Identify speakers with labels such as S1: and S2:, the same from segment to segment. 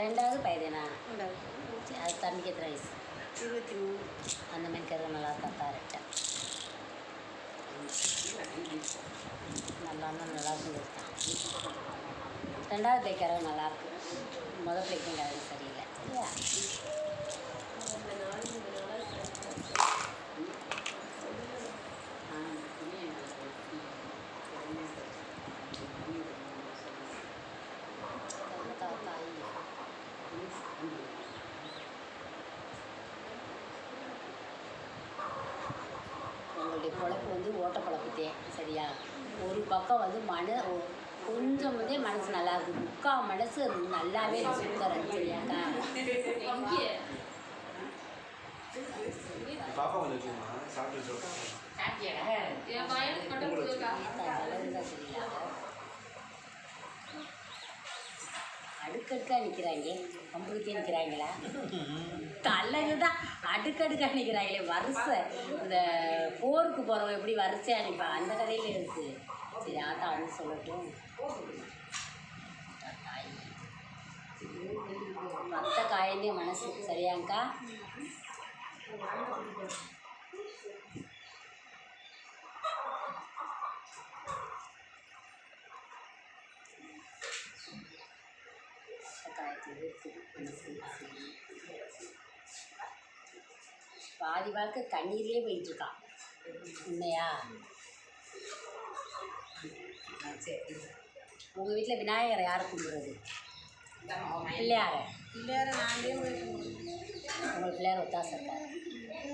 S1: ரெண்டாவது பையனா அது தம்பிக்கு எத்தனை வயசு
S2: இருபத்தி மூணு.
S1: அந்த மாதிரி கருது நல்லா இருக்கா. கரெக்டாக நல்லா இருந்தால் நல்லா இருந்துருக்கான் ரெண்டாவது பிள்ளைக்காரங்க நல்லா இருக்கு. முதல் பிள்ளைக்கும் கரகு சரியில்லை. வந்து ஓட்ட பொழப்புத்தே சரியா? ஒரு பக்கம் வந்து மன ஒ- கொஞ்சம் வந்து மனசு நல்லா இருக்கு. முக்கால் மனசு நல்லாவே சுத்தரம் சரியாக்கா
S3: சாப்பிட்டு
S1: அடுக்கடுக்காக நிற்கிறாங்க கம்புக்கே நிற்கிறாங்களா கல்லது தான் அடுக்கடுக்காக நிற்கிறாங்களே வரிசை. இந்த போருக்கு போகிறவங்க எப்படி வரிசையாக நிற்பா அந்த கதையில் இருக்கு. சரி ஆத்தா வந்து சொல்லட்டும். மற்ற காயிலே மனசு. சரியாங்க்கா காயத்தில் இருக்குது மனசு சரி. பாதி வாழ்க்கை கண்ணீர்லேயே போயிட்டு இருக்கான் உண்மையா சரி. உங்கள் வீட்டில் விநாயகரை யார் கும்பிடுறது? பிள்ளையார?
S2: பிள்ளையார நாங்களே
S1: உங்கள் பிள்ளையார் ஒத்தாசை இருக்காரு.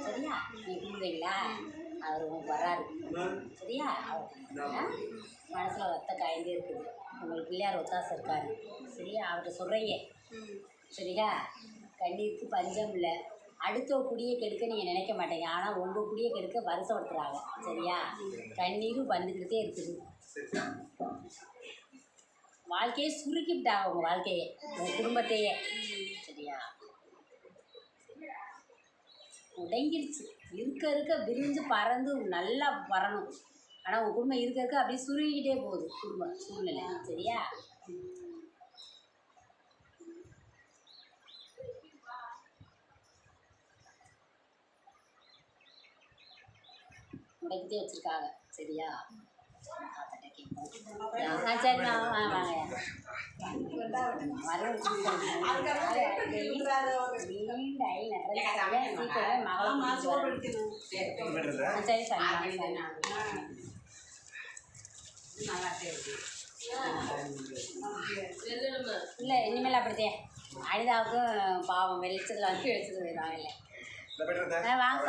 S1: சரியா? நீ கும்பிடுறீங்களா அவர் உங்களுக்கு வராரு சரியா? அவர் மனசில் ஒத்த காய்ந்தே இருக்குது. உங்களுக்கு பிள்ளையார் ஒத்தாசை இருக்காரு. சரியா? அவர்கிட்ட சொல்கிறீங்க சரியா? கண்ணீருக்கு பஞ்சம் இல்லை. அடுத்த குடியை கெடுக்க நீங்கள் நினைக்க மாட்டீங்க. ஆனால் உங்கள் குடியை கெடுக்க வருஷப்படுத்துகிறாங்க சரியா? கண்ணீரும் வந்துக்கிட்டே இருக்குது. வாழ்க்கையை சுருக்கிவிட்டாங்க உங்கள் வாழ்க்கையை. உங்கள் குடும்பத்தையே. சரியா? உடைங்கிருச்சு இருக்க இருக்க விரிஞ்சு பறந்து நல்லா பறணும் ஆனால் உங்கள் குடும்பம் இருக்க இருக்க அப்படியே சுருங்கிக்கிட்டே போகுது குடும்பம் சூழ்நிலை. சரியா? முடக்கிட்டே வச்சுருக்காங்க. சரியா? தாத்தாட்ட சரி இல்லை இனிமேல் அப்படித்தே அனிதாவுக்கும் பாவம் வெளிச்சத்தில் வந்து வருவாங்க இல்லை. வாங்க